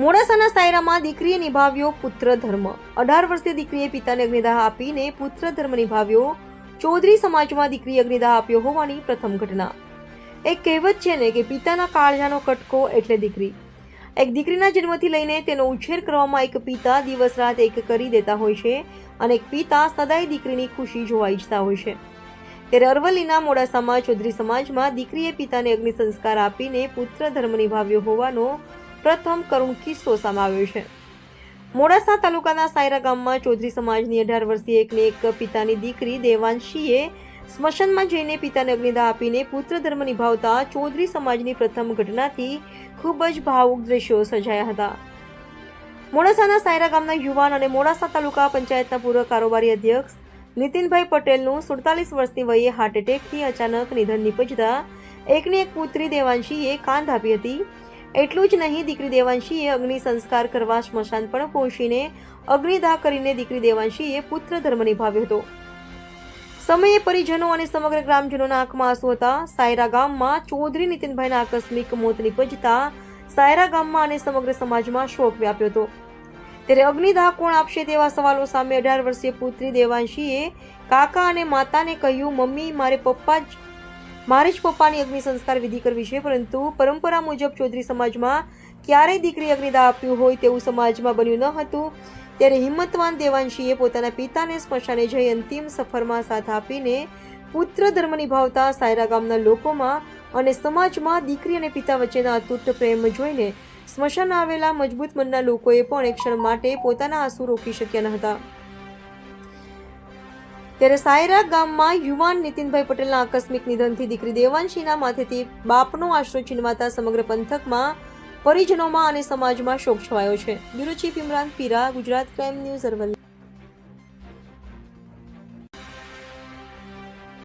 મોડાસાના સાયરામાં દીકરીએ નિભાવ્યો પુત્ર ધર્મ. અઢાર વર્ષીય દીકરીએ પિતાને અગ્નિદાહ આપીને પુત્ર ધર્મ નિભાવ્યો. ચૌધરી સમાજમાં દીકરીએ અગ્નિદાહ આપ્યો હોવાની પ્રથમ ઘટના. એક કહેવત છે ને કે પિતાના કાળજાનો કટકો એટલે દીકરી. એક દીકરીના જન્મથી લઈને તેનો ઉછેર કરવામાં એક પિતા દિવસ રાત એક કરી દેતા હોય છે અને એક પિતા સદાય દીકરીની ખુશી જોવા ઈચ્છતા હોય છે. ત્યારે અરવલ્લીના મોડાસામાં ચૌધરી સમાજમાં દીકરીએ પિતાને અગ્નિ સંસ્કાર આપીને પુત્ર ધર્મ નિભાવ્યો હોવાનો પ્રથમ કરુણ કિસ્સો સમાવ્યો છે. મોડાસા તાલુકાના સાયરા ગામમાં ચૌધરી સમાજની અઢાર વર્ષીય એકને એક પિતાની દીકરી દેવાંશીએ સ્મશાનમાં જઈને પિતાને અગ્નિદાહ આપીને પુત્ર ધર્મ નિભાવતા ચૌધરી સમાજની પ્રથમ ઘટનાથી ખૂબ જ ભાવુક દ્રશ્યો સર્જાયા હતા. મોડાસાના સાયરા ગામના યુવાન અને મોડાસા તાલુકા પંચાયતના પૂર્વ કારોબારી અધ્યક્ષ નીતિનભાઈ પટેલનું સુડતાલીસ વર્ષની વયે હાર્ટ એટેકથી અચાનક નિધન નિપજતા એકની એક પુત્રી દેવાંશીએ કાંધ આપી હતી. એટલું જ નહીં, દીકરી દેવાંશીએ અગ્નિ સંસ્કાર કરવા સ્મશાન પણ પહોંચીને અગ્નિદાહ કરીને દીકરી દેવાંશીએ પુત્ર ધર્મ નિભાવ્યો હતો. સમયે પરિજનો અને સમગ્ર ગ્રામજનોના આંખમાં આંસુ હતા. સાયરા ગામમાં ચૌધરી નીતિનભાઈના આકસ્મિક મોત નિપજતા સાયરા ગામમાં અને સમગ્ર સમાજમાં શોક વ્યાપ્યો હતો. ત્યારે અગ્નિદાહ કોણ આપશે તેવા સવાલો સામે અઢાર વર્ષીય પુત્રી દેવાંશીએ કાકા અને માતાને કહ્યું, મમ્મી, મારે પપ્પા જ મારે જ પપ્પાની અગ્નિ સંસ્કાર વિધિ કરવી છે પરંતુ પરંપરા મુજબ ચૌધરી સમાજમાં ક્યારેય દીકરી અગ્નિદા આપ્યું હોય તેવું સમાજમાં બન્યું ન હતું. ત્યારે હિંમતવાન દેવાંશીએ પોતાના પિતાને સ્મશાને જઈ અંતિમ સફરમાં સાથ આપીને પુત્ર ધર્મ નિભાવતા સાયરા ગામના લોકોમાં અને સમાજમાં દીકરી અને પિતા વચ્ચેના અતૂટ પ્રેમ જોઈને સ્મશાન આવેલા મજબૂત મનના લોકોએ પણ એક ક્ષણ માટે પોતાના આંસુ રોકી શક્યા ન હતા. ત્યારે સાયરા ગામમાં યુવાન નીતિનભાઈ પટેલના આકસ્મિક નિધનથી દીકરી દેવાંશીના માથેથી બાપનો આશરો છીનવાતા સમગ્ર પંથકમાં પરિજનોમાં અને સમાજમાં શોક છવાયો છે. Bureau chief Imran Pira, Gujarat crime news Aravalli.